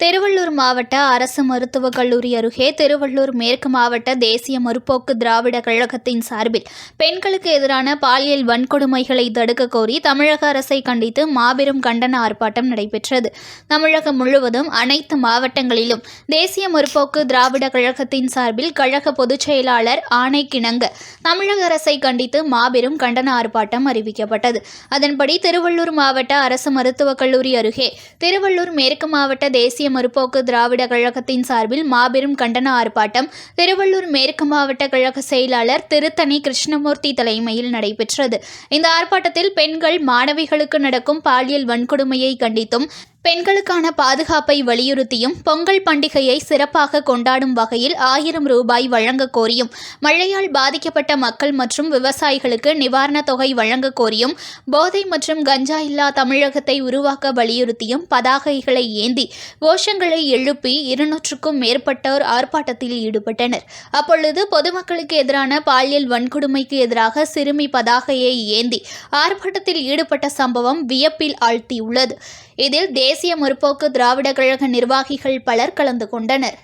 திருவள்ளூர் மாவட்ட அரசு மருத்துவக் கல்லூரி அருகே திருவள்ளூர் மேற்கு மாவட்ட தேசிய முற்போக்கு திராவிட கழகத்தின் சார்பில் பெண்களுக்கு எதிரான பாலியல் வன்கொடுமைகளை தடுக்க கோரி தமிழக அரசை கண்டித்து மாபெரும் கண்டன ஆர்ப்பாட்டம் நடைபெற்றது. தமிழகம் முழுவதும் அனைத்து மாவட்டங்களிலும் தேசிய முற்போக்கு திராவிட கழகத்தின் சார்பில் கழக பொதுச் செயலாளர் ஆணைக்கிணங்க தமிழக அரசை கண்டித்து மாபெரும் கண்டன ஆர்ப்பாட்டம் அறிவிக்கப்பட்டது. அதன்படி திருவள்ளூர் மாவட்ட அரசு மருத்துவக் கல்லூரி அருகே திருவள்ளூர் மேற்கு மாவட்ட தேசிய முற்போக்கு திராவிட கழகத்தின் சார்பில் மாபெரும் கண்டன ஆர்ப்பாட்டம் திருவள்ளூர் மேற்கு மாவட்ட கழக செயலாளர் திருத்தணி கிருஷ்ணமூர்த்தி தலைமையில் நடைபெற்றது. இந்த ஆர்ப்பாட்டத்தில் பெண்கள் மாணவிகளுக்கு நடக்கும் பாலியல் வன்கொடுமையை கண்டித்தும் பெண்களுக்கான பாதுகாப்பை வலியுறுத்தியும் பொங்கல் பண்டிகையை சிறப்பாக கொண்டாடும் வகையில் ஆயிரம் ரூபாய் வழங்க கோரியும் மழையால் பாதிக்கப்பட்ட மக்கள் மற்றும் விவசாயிகளுக்கு நிவாரணத் தொகை வழங்க கோரியும் போதை மற்றும் கஞ்சா இல்லா தமிழகத்தை உருவாக்க வலியுறுத்தியும் பதாகைகளை ஏந்தி கோஷங்களை எழுப்பி இருநூற்றுக்கும் மேற்பட்டோர் ஆர்ப்பாட்டத்தில் ஈடுபட்டனர். அப்பொழுது பொதுமக்களுக்கு எதிரான பாலியல் வன்கொடுமைக்கு எதிராக சிறுமி பதாகையை ஏந்தி ஆர்ப்பாட்டத்தில் ஈடுபட்ட சம்பவம் வியப்பில் ஆழ்த்தியுள்ளது. இதில் தேசிய முற்போக்கு திராவிட கழக நிர்வாகிகள் பலர் கலந்து கொண்டனர்.